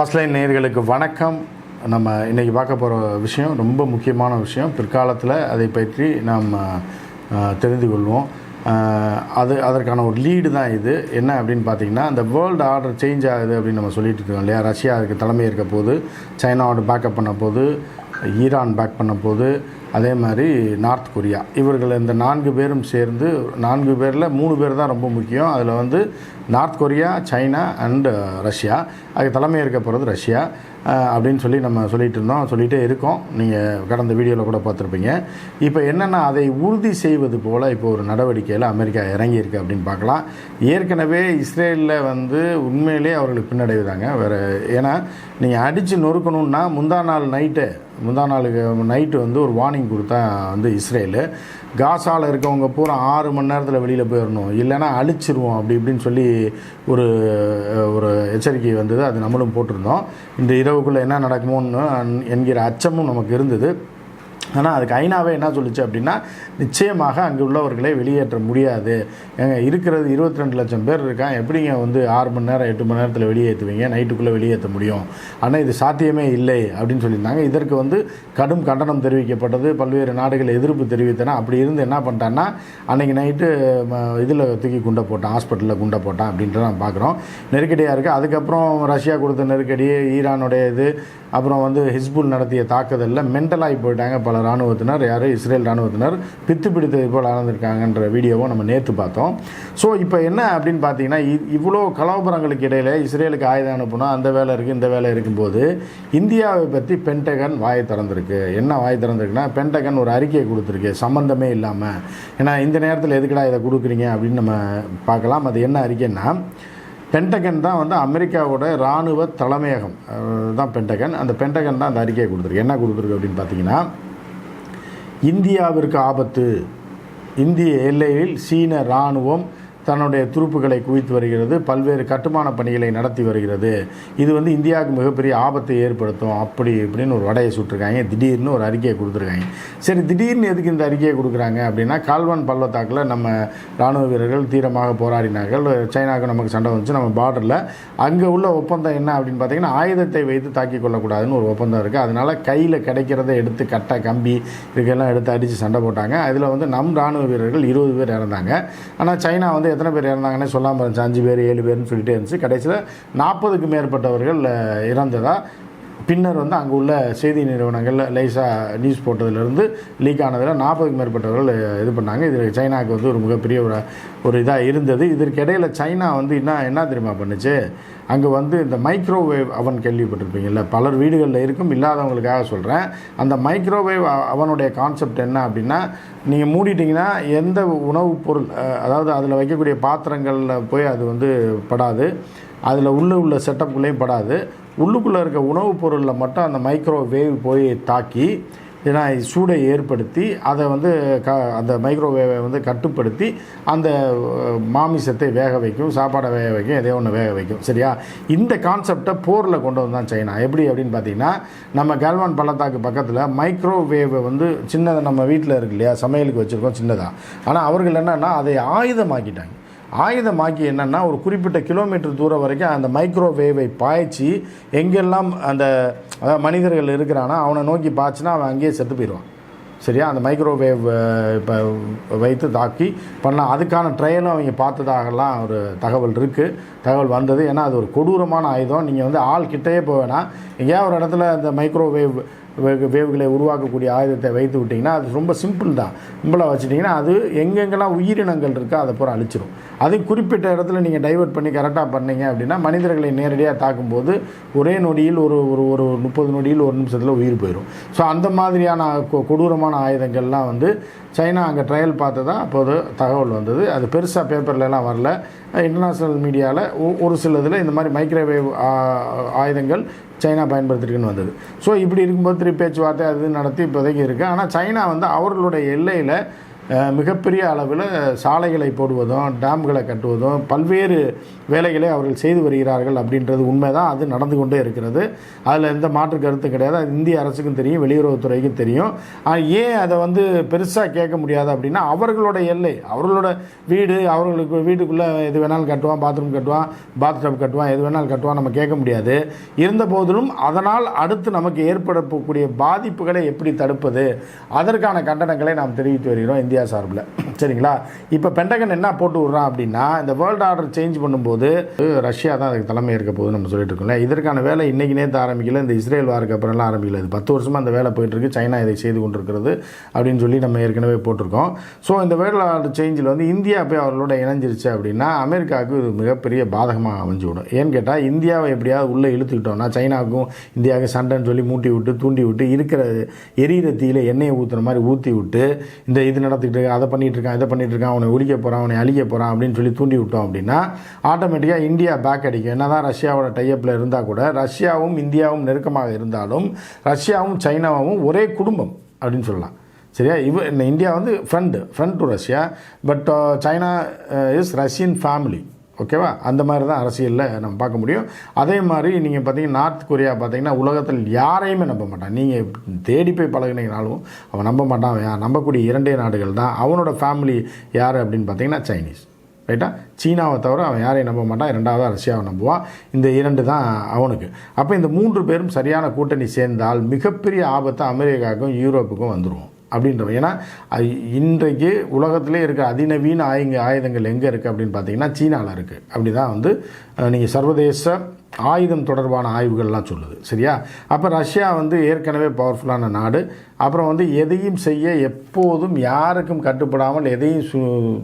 First line நேயர்களுக்கு வணக்கம். நம்ம இன்றைக்கி பார்க்க போகிற விஷயம் ரொம்ப முக்கியமான விஷயம். பிற்காலத்தில் அதை பற்றி நாம் தெரிந்து கொள்வோம். அது அதற்கான ஒரு லீடு தான் இது. என்ன அப்படின்னு பார்த்தீங்கன்னா அந்த வேர்ல்டு ஆர்டர் சேஞ்ச் ஆகுது அப்படின்னு நம்ம சொல்லிட்டு இருக்கோம் இல்லையா? ரஷ்யா அதுக்கு தலைமை இருக்க போது சைனாவோட பேக்கப் பண்ண போது ஈரான் பேக் பண்ணும்போது அதே மாதிரி நார்த் கொரியா இவர்கள் இந்த நான்கு பேரும் சேர்ந்து நான்கு பேரில் மூணு பேர் தான் ரொம்ப முக்கியம். அதில் வந்து North Korea China and Russia அதுக்கு தலைமை இருக்க போகிறது ரஷ்யா அப்படின்னு சொல்லி நம்ம சொல்லிகிட்டு இருந்தோம். சொல்லிகிட்டே இருக்கோம். நீங்கள் கடந்த வீடியோவில் கூட பார்த்துருப்பீங்க. இப்போ என்னென்னா அதை உறுதி செய்வது போல் இப்போ ஒரு நடவடிக்கையில் அமெரிக்கா இறங்கியிருக்கு அப்படின்னு பார்க்கலாம். ஏற்கனவே இஸ்ரேலில் வந்து உண்மையிலே அவர்களுக்கு பின்னடைவுதாங்க வேறு ஏன்னா நீங்கள் அடித்து நொறுக்கணுன்னா முந்தா நாள் நைட்டு முந்தா நாளுக்கு நைட்டு வந்து ஒரு வார்னிங் கொடுத்தா வந்து இஸ்ரேலு. காசாவில் இருக்கவங்க பூரா ஆறு மணி நேரத்தில் வெளியில் போயிடணும் இல்லைன்னா அழிச்சிருவோம் அப்படி இப்படின்னு சொல்லி ஒரு ஒரு எச்சரிக்கை வந்தது. அது நம்மளும் போட்டிருந்தோம். இந்த இரவுக்குள்ளே என்ன நடக்குமோன்னு என்கிற அச்சமும் நமக்கு இருந்தது. ஆனால் அதுக்கு ஐநாவே என்ன சொல்லுச்சு அப்படின்னா நிச்சயமாக அங்கே உள்ளவர்களை வெளியேற்ற முடியாது. ஏங்க இருக்கிறது இருபத்தி ரெண்டு லட்சம் பேர் இருக்கான். எப்படிங்க வந்து ஆறு மணி நேரம் எட்டு மணி நேரத்தில் வெளியேற்றுவீங்க நைட்டுக்குள்ளே வெளியேற்ற முடியும். ஆனால் இது சாத்தியமே இல்லை அப்படின்னு சொல்லியிருந்தாங்க. இதற்கு வந்து கடும் கண்டனம் தெரிவிக்கப்பட்டது. பல்வேறு நாடுகள் எதிர்ப்பு தெரிவித்தன. அப்படி இருந்து என்ன பண்ணிட்டான்னா அன்றைக்கி நைட்டு இதில் தூக்கி குண்டை போட்டான். ஹாஸ்பிட்டலில் குண்டை போட்டான் அப்படின்றத நான் பார்க்குறோம். நெருக்கடியாக இருக்குது அதுக்கப்புறம் ரஷ்யா கொடுத்த நெருக்கடி ஈரானுடைய இது அப்புறம் வந்து ஹிஸ்புல் நடத்திய தாக்குதலில் மென்டலாகி போயிட்டாங்க பல இராணுவத்தினர் யார்? இஸ்ரேல் இராணுவத்தினர் பித்து பிடித்தது போல் ஆனந்திருக்காங்கன்ற வீடியோவை நம்ம நேற்று பார்த்தோம். ஸோ இப்போ என்ன அப்படின்னு பார்த்தீங்கன்னா இ- இவ்வளோ கலவரங்களுக்கு இடையில் இஸ்ரேலுக்கு ஆயுதம் அனுப்பினா அந்த வேலை இருக்குது இந்த வேலை இருக்கும்போது இந்தியாவை பற்றி பென்டகன் வாயை திறந்திருக்கு. என்ன வாய் திறந்திருக்குன்னா பென்டகன் ஒரு அறிக்கையை கொடுத்துருக்கு சம்மந்தமே இல்லாமல் ஏன்னா இந்த நேரத்தில் எதுக்குடா இதை கொடுக்குறீங்க அப்படின்னு நம்ம பார்க்கலாம். அது என்ன அறிக்கைன்னா பென்டகன் தான் வந்து அமெரிக்காவோட இராணுவ தலைமையகம். தான் பென்டகன். அந்த பென்டகன் தான் அந்த அறிக்கையை கொடுத்துருக்கு. என்ன கொடுத்துருக்கு அப்படின்னு பார்த்தீங்கன்னா இந்தியாவிற்கு ஆபத்து. இந்திய எல்லையில் சீன இராணுவம் தன்னுடைய துருப்புகளை குவித்து வருகிறது பல்வேறு கட்டுமான பணிகளை நடத்தி வருகிறது. இது வந்து இந்தியாவுக்கு மிகப்பெரிய ஆபத்தை ஏற்படுத்தும் அப்படி இப்படின்னு ஒரு வடையை சுட்டிருக்காங்க. திடீர்னு ஒரு அறிக்கையை கொடுத்துருக்காங்க. சரி திடீர்னு எதுக்கு இந்த அறிக்கையை கொடுக்குறாங்க அப்படின்னா கால்வான் பள்ளத்தாக்கில் நம்ம இராணுவ வீரர்கள் தீரமாக போராடினார்கள். சைனாவுக்கு நமக்கு சண்டை வந்துச்சு நம்ம பார்டரில் அங்கே உள்ள ஒப்பந்தம் என்ன அப்படின்னு பார்த்தீங்கன்னா ஆயுதத்தை வைத்து தாக்கி கொள்ளக்கூடாதுன்னு ஒரு ஒப்பந்தம் இருக்குது அதனால் கையில் கிடைக்கிறத எடுத்து கட்டை கம்பி இதுக்கெல்லாம் எடுத்து அடித்து சண்டை போட்டாங்க. அதில் வந்து நம் இராணுவ வீரர்கள் இருபது பேர் இறந்தாங்க. ஆனால் சைனா வந்து எத்தனை பேர் இறந்தாங்கன்னே சொல்லாமல் இருந்துச்சு. அஞ்சு பேர் ஏழு பேர்னு சொல்லிட்டே இருந்துச்சு. கடைசியில் நாற்பதுக்கு மேற்பட்டவர்கள் இறந்ததாக இறந்ததா? பின்னர் வந்து அங்கே உள்ள செய்தி நிறுவனங்கள் லைஸாக நியூஸ் போட்டதுலேருந்து லீக் ஆனதில் நாற்பதுக்கு மேற்பட்டவர்கள் இது பண்ணாங்க. இதில் சைனாவுக்கு வந்து ஒரு மிகப்பெரிய ஒரு ஒரு இதாக இருந்தது. இதற்கு சைனா வந்து என்ன என்ன தெரியுமா பண்ணுச்சு? அங்கே வந்து இந்த மைக்ரோவேவ் அவன் கேள்விப்பட்டிருப்பீங்கள்ல பலர் வீடுகளில் இருக்கும் இல்லாதவங்களுக்காக சொல்கிறேன் அந்த மைக்ரோவேவ் அவனுடைய கான்செப்ட் என்ன அப்படின்னா நீங்கள் மூடிட்டிங்கன்னா எந்த உணவுப் பொருள் அதாவது அதில் வைக்கக்கூடிய பாத்திரங்களில் போய் அது வந்து படாது. அதில் உள்ளே உள்ள செட்டப்புக்குள்ளேயும் படாது. உள்ளுக்குள்ளே இருக்க உணவுப் பொருளில் மட்டும் அந்த மைக்ரோவேவ் போய் தாக்கி ஏன்னா சூடை ஏற்படுத்தி அதை வந்து க அந்த மைக்ரோவேவை வந்து கட்டுப்படுத்தி அந்த மாமிசத்தை வேக வைக்கும் சாப்பாடை வேக வைக்கும் எதையோ ஒன்று வேக வைக்கும். சரியா? இந்த கான்செப்டை போரில் கொண்டு வந்தான் சைனா. எப்படி அப்படின்னு பார்த்தீங்கன்னா நம்ம கல்வான் பள்ளத்தாக்கு பக்கத்தில் மைக்ரோவேவை வந்து சின்னதை நம்ம வீட்டில் இருக்கு இல்லையா? சமையலுக்கு வச்சுருக்கோம் சின்னதாக ஆனால் அவர்கள் என்னென்னா அதை ஆயுதமாக்கிட்டாங்க. ஆயுதமாக்கி என்னென்னா ஒரு குறிப்பிட்ட கிலோமீட்டர் தூரம் வரைக்கும் அந்த மைக்ரோவேவை பாய்ச்சி எங்கெல்லாம் அந்த அதாவது மனிதர்கள் இருக்கிறானா அவனை நோக்கி பாய்ச்சினா அவன் அங்கேயே செத்து போயிடுவான். சரியா? அந்த மைக்ரோவேவ் இப்போ வைத்து தாக்கி பண்ணலாம். அதுக்கான ட்ரையலும் அவங்க பார்த்ததாகலாம் ஒரு தகவல் இருக்குது தகவல் வந்தது. ஏன்னா அது ஒரு கொடூரமான ஆயுதம். நீங்கள் வந்து ஆள் கிட்டேயே போவேனா எங்கேயா ஒரு இடத்துல அந்த மைக்ரோவேவ் வேவ்களை உருவாக்கக்கூடிய ஆயுதத்தை வைத்து விட்டிங்கன்னா அது ரொம்ப சிம்பிள் தான். சிம்பிளாக வச்சுட்டிங்கன்னா அது எங்கெங்கெல்லாம் உயிரினங்கள் இருக்கோ அதை பூரா அழிச்சிரும். அது குறிப்பிட்ட இடத்துல நீங்கள் டைவர்ட் பண்ணி கரெக்டாக பண்ணீங்க அப்படின்னா மனிதர்களை நேரடியாக தாக்கும்போது ஒரே நொடியில் ஒரு ஒரு ஒரு முப்பது நொடியில் ஒரு நிமிஷத்தில் உயிர் போயிடும் ஸோ அந்த மாதிரியான கொ- கொடூரமான ஆயுதங்கள்லாம் வந்து சைனா அங்கே ட்ரையல் பார்த்து தான் அப்போது தகவல் வந்தது. அது பெருசாக பேப்பர்லலாம் வரல. இன்டர்நேஷ்னல் மீடியாவில் ஒரு சில இதில் இந்த மாதிரி மைக்ரோவேவ் ஆயுதங்கள் சைனா பயன்படுத்திருக்குன்னு வந்தது. ஸோ இப்படி இருக்கும்போது திருப்பி பேச்சுவார்த்தை அது நடத்தி இப்போதைக்கு இருக்குது ஆனால் சைனா வந்து அவர்களுடைய எல்லையில் மிகப்பெரிய அளவில் சாலைகளை போடுவதும் டேம்களை கட்டுவதும் பல்வேறு வேலைகளை அவர்கள் செய்து வருகிறார்கள் அப்படின்றது உண்மைதான். அது நடந்து கொண்டே இருக்கிறது. அதில் எந்த மாற்று கருத்து கிடையாது. அது இந்திய அரசுக்கும் தெரியும் வெளியுறவுத்துறைக்கும் தெரியும். ஆனால் ஏன் அதை வந்து பெருசாக கேட்க முடியாது அப்படின்னா அவர்களோட எல்லை அவர்களோட வீடு அவர்களுக்கு வீட்டுக்குள்ளே எது வேணாலும் கட்டுவான் பாத்ரூம் கட்டுவான் பாத்டப் கட்டுவான் எது வேணாலும் கட்டுவான் நம்ம கேட்க முடியாது. இருந்த போதிலும் அதனால் அடுத்து நமக்கு ஏற்படக்கூடிய பாதிப்புகளை எப்படி தடுப்பது அதற்கான கண்டனங்களை நாம் தெரிவித்து வருகிறோம். இந்தியா சார்பில். சரிங்களா? இப்போ பெண்டகன் என்ன போட்டு விட்றான் அப்படின்னா இந்த வேர்ல்டு ஆர்டர் சேஞ்ச் பண்ணும்போது ரஷ்யா தான் அதுக்கு தலைமை இருக்க போகுது நம்ம சொல்லிட்டு இருக்கோம்ல. இதற்கான வேலை இன்னைக்கு நேற்று ஆரம்பிக்கல இந்த இஸ்ரேல் வாருக்கு அப்புறம்லாம் ஆரம்பிக்கல. இது பத்து வருஷமாக அந்த வேலை போயிட்டு இருக்கு. சைனா இதை செய்து கொண்டிருக்கிறது அப்படின்னு சொல்லி நம்ம ஏற்கனவே போட்டிருக்கோம். ஸோ இந்த வேர்ல்டு ஆர்டர் சேஞ்சில் வந்து இந்தியா போய் அவர்களோட இணைஞ்சிருச்சு அப்படின்னா அமெரிக்காவுக்கு இது மிகப்பெரிய பாதகமாக அமைஞ்சு விடும் ஏன்னு கேட்டால் இந்தியாவை எப்படியாவது உள்ளே இழுத்துக்கிட்டோம்னா சைனாவுக்கும் இந்தியாவுக்கு சண்டைன்னு சொல்லி மூட்டி விட்டு தூண்டி விட்டு இருக்கிற எரியிற தீயில எண்ணெயை ஊற்றுற மாதிரி ஊற்றி விட்டு இந்த இது நட பார்த்துக்கிட்டு அதை பண்ணிட்டு இருக்கான் இதை பண்ணிட்டு இருக்கான் அவனை ஒழிக்க போகிறான் அவனை அழிக்க போகிறான் அப்படின்னு சொல்லி தூண்டி விட்டோம் அப்படின்னா ஆட்டோமேட்டிக்காக இந்தியா பேக் அடிக்கும். என்னதான் ரஷ்யாவோட டைப்பில் இருந்தால் கூட ரஷ்யாவும் இந்தியாவும் நெருக்கமாக இருந்தாலும் ரஷ்யாவும் சைனாவும் ஒரே குடும்பம் அப்படின்னு சொல்லலாம். சரியா? இவ இந்த இந்தியா வந்து friend friend to Russia but China is Russian family ஓகேவா? அந்த மாதிரி தான் அரசியலில் நம்ம பார்க்க முடியும். அதே மாதிரி நீங்கள் பார்த்தீங்கன்னா நார்த் கொரியா பார்த்தீங்கன்னா உலகத்தில் யாரையுமே நம்ப மாட்டான். நீங்கள் தேடி போய் பழகினீங்கனாலும் அவன் நம்ப மாட்டான். அவன் நம்பக்கூடிய இரண்டே நாடுகள் தான். அவனோட ஃபேமிலி யார் அப்படின்னு பார்த்தீங்கன்னா சைனீஸ் ரைட்டா சீனாவை தவிர அவன் யாரையும் நம்ப மாட்டான். இரண்டாவது ரஷ்யாவை நம்புவான். இந்த இரண்டு தான் அவனுக்கு. அப்போ இந்த மூன்று பேரும் சரியான கூட்டணி சேர்ந்தால் மிகப்பெரிய ஆபத்தை அமெரிக்காவுக்கும் யூரோப்புக்கும் வந்துடுவோம் அப்படின்றவங்க. ஏன்னா இன்றைக்கு உலகத்திலே இருக்க அதிநவீன ஆயுங்க ஆயுதங்கள் எங்கே இருக்குது அப்படின்னு பார்த்தீங்கன்னா சீனாவில் இருக்குது அப்படி தான் வந்து நீங்கள் சர்வதேச ஆயுதம் தொடர்பான ஆய்வுகள்லாம் சொல்லுது சரியா? அப்போ ரஷ்யா வந்து ஏற்கனவே பவர்ஃபுல்லான நாடு. அப்புறம் வந்து எதையும் செய்ய எப்போதும் யாருக்கும் கட்டுப்படாமல் எதையும் சு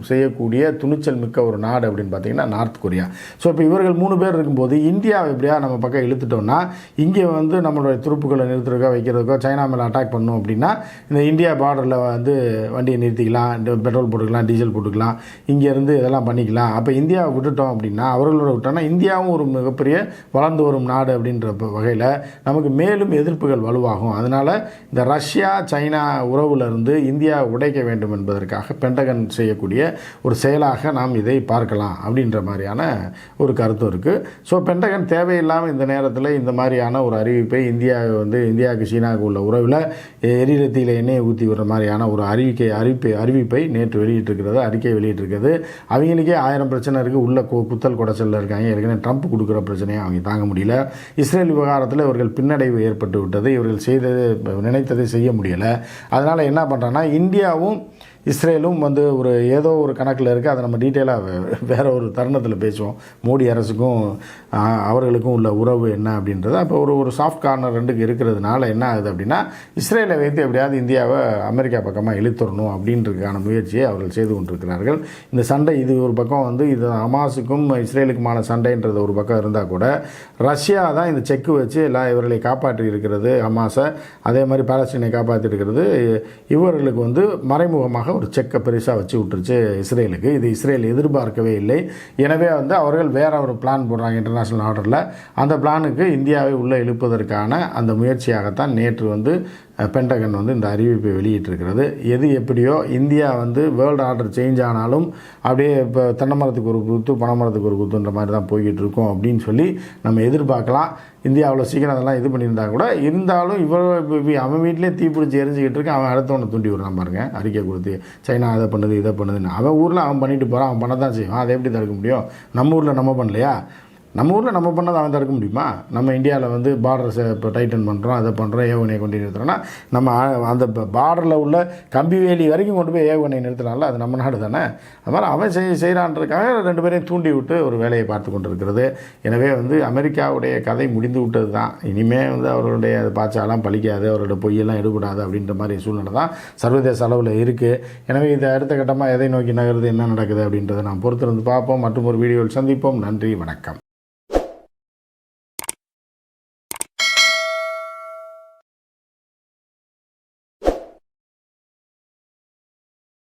செய்யக்கூடிய துணிச்சல் மிக்க ஒரு நாடு அப்படின்னு பார்த்தீங்கன்னா நார்த் கொரியா. ஸோ இப்போ இவர்கள் மூணு பேர் இருக்கும்போது இந்தியாவை எப்படியா நம்ம பக்கம் இழுத்துட்டோம்னா இங்கே வந்து நம்மளுடைய துருப்புகளை நிறுத்துறதுக்கோ வைக்கிறதுக்கோ சைனா மேலே அட்டாக் பண்ணோம் அப்படின்னா இந்த இந்தியா பார்டரில் வந்து வண்டியை நிறுத்திக்கலாம் இந்த பெட்ரோல் போட்டுக்கலாம் டீசல் போட்டுக்கலாம் இங்கேருந்து இதெல்லாம் பண்ணிக்கலாம். அப்போ இந்தியாவை விட்டுட்டோம் அப்படின்னா அவர்களோட விட்டோம்னா இந்தியாவும் ஒரு மிகப்பெரிய வளர்ந்து வரும் நாடு அப்படின்ற வகையில் நமக்கு மேலும் எதிர்ப்புகள் வலுவாகும். அதனால் இந்த ரஷ்யா சைனா உறவுலேருந்து இந்தியா உடைக்க வேண்டும் என்பதற்காக பென்டகன் செய்யக்கூடிய ஒரு செயலாக நாம் இதை பார்க்கலாம் அப்படின்ற மாதிரியான ஒரு கருத்து இருக்குது ஸோ பென்டகன் தேவையில்லாமல் இந்த நேரத்தில் இந்த மாதிரியான ஒரு அறிவிப்பை இந்தியா வந்து இந்தியாவுக்கு சீனாவுக்கு உள்ள உறவில் எரிரத்தியில் எண்ணெயை ஊற்றி விடுற மாதிரியான ஒரு அறிவிக்கை அறிவிப்பை அறிவிப்பை நேற்று வெளியிட்டிருக்கிறது அறிக்கை வெளியிட்டிருக்கிறது. அவங்களுக்கே ஆயிரம் பிரச்சனை இருக்குது உள்ள கு- குத்தல் குடைச்சலில் இருக்காங்க. ஏற்கனவே ட்ரம்ப் கொடுக்குற பிரச்சனையாக அவங்க தாங்க முடியல. இஸ்ரேல் விவகாரத்தில் இவர்கள் பின்னடைவு ஏற்பட்டு விட்டது இவர்கள் செய்தது நினைத்ததை செய்ய முடியலை. அதனால் என்ன பண்ணுறாங்கன்னா இந்தியாவும் இஸ்ரேலும் வந்து ஒரு ஏதோ ஒரு கணக்கில் இருக்குது அதை நம்ம டீட்டெயிலாக வேறு ஒரு தருணத்தில் பேசுவோம். மோடி அரசுக்கும் அவர்களுக்கும் உள்ள உறவு என்ன அப்படின்றது. அப்போ ஒரு ஒரு சாஃப்ட் கார்னர் ரெண்டுக்கு இருக்கிறதுனால என்ன ஆகுது அப்படின்னா இஸ்ரேலை வைத்து எப்படியாவது இந்தியாவை அமெரிக்கா பக்கமாக இழுத்துடணும் அப்படின்றதுக்கான முயற்சியை அவர்கள் செய்து கொண்டிருக்கிறார்கள். இந்த சண்டை இது ஒரு பக்கம் வந்து இது ஹமாஸுக்கும் இஸ்ரேலுக்குமான சண்டைன்றது ஒரு பக்கம் இருந்தால் கூட ரஷ்யா தான் இந்த செக்கு வச்சு எல்லா இவர்களை காப்பாற்றி இருக்கிறது ஹமாஸை. அதே மாதிரி பாலஸ்தீனை காப்பாற்றி இருக்கிறது. இவர்களுக்கு வந்து மறைமுகமாக ஒரு செக்கை பெருசாக வச்சு விட்டுருச்சு இஸ்ரேலுக்கு. இது இஸ்ரேல் எதிர்பார்க்கவே இல்லை. எனவே வந்து அவர்கள் வேற ஒரு பிளான் போடுறாங்க இன்டர்நேஷ்னல் ஆர்டரில் அந்த பிளானுக்கு இந்தியாவை உள்ளே இழுப்பதற்கான அந்த முயற்சியாகத்தான் நேற்று வந்து பென்டகன் வந்து இந்த அறிவிப்பை வெளியிட்டிருக்கிறது. எது எப்படியோ இந்தியா வந்து வேர்ல்டு ஆர்டர் சேஞ்ச் ஆனாலும் அப்படியே இப்போ தென்னை மரத்துக்கு ஒரு குத்து பனை மரத்துக்கு ஒரு குத்துன்ற மாதிரி தான் போய்கிட்டு இருக்கோம் அப்படின்னு சொல்லி நம்ம எதிர்பார்க்கலாம். இந்தியா அவ்வளோ சீக்கிரம் அதெல்லாம் இது பண்ணியிருந்தா கூட இருந்தாலும் இவ்வளோ இப்ப- அவன் வீட்டிலே தீ பிடிச்சி எரிஞ்சுக்கிட்டு இருக்கு அவன் அடுத்தவனை தூண்டி விடுறான் பாருங்க. அறிக்கை கொடுத்து சைனா அதை பண்ணுது இதை பண்ணுதுன்னு. அவன் ஊரில் அவன் பண்ணிட்டு போகிறான் அவன் பண்ண தான் செய்வான். அதை எப்படி தடுக்க முடியும்? நம்ம ஊரில் நம்ம பண்ணலையா? நம்ம ஊரில் நம்ம பண்ணால் அவன் தடுக்க முடியுமா? நம்ம இந்தியாவில் வந்து பார்டர்ஸை இப்போ டைட்டன் பண்ணுறோம் அதை பண்ணுறோம் ஏவுகணையை கொண்டு நிறுத்துறோன்னா நம்ம அந்த பார்டரில் உள்ள கம்பி வேலி வரைக்கும் கொண்டு போய் ஏவுகணை நிறுத்தினால அது நம்ம நாடு தானே? அது மாதிரி அவன் செய் செய்கிறான்றதுக்காக ரெண்டு பேரையும் தூண்டி விட்டு ஒரு வேலையை பார்த்து கொண்டிருக்கிறது. எனவே வந்து அமெரிக்காவுடைய கதை முடிந்து விட்டது தான். இனிமேல் வந்து அவர்களுடைய பாச்சாலாம் பழிக்காது அவரோட பொய்யெல்லாம் எடுபடாது அப்படின்ற மாதிரி சூழ்நிலை தான் சர்வதேச அளவில் இருக்குது எனவே இது அடுத்த கட்டமாக எதை நோக்கி நகருது என்ன நடக்குது அப்படின்றத நாம் பொறுத்திருந்து பார்ப்போம். மற்றும் ஒரு வீடியோவில் சந்திப்போம். நன்றி வணக்கம்.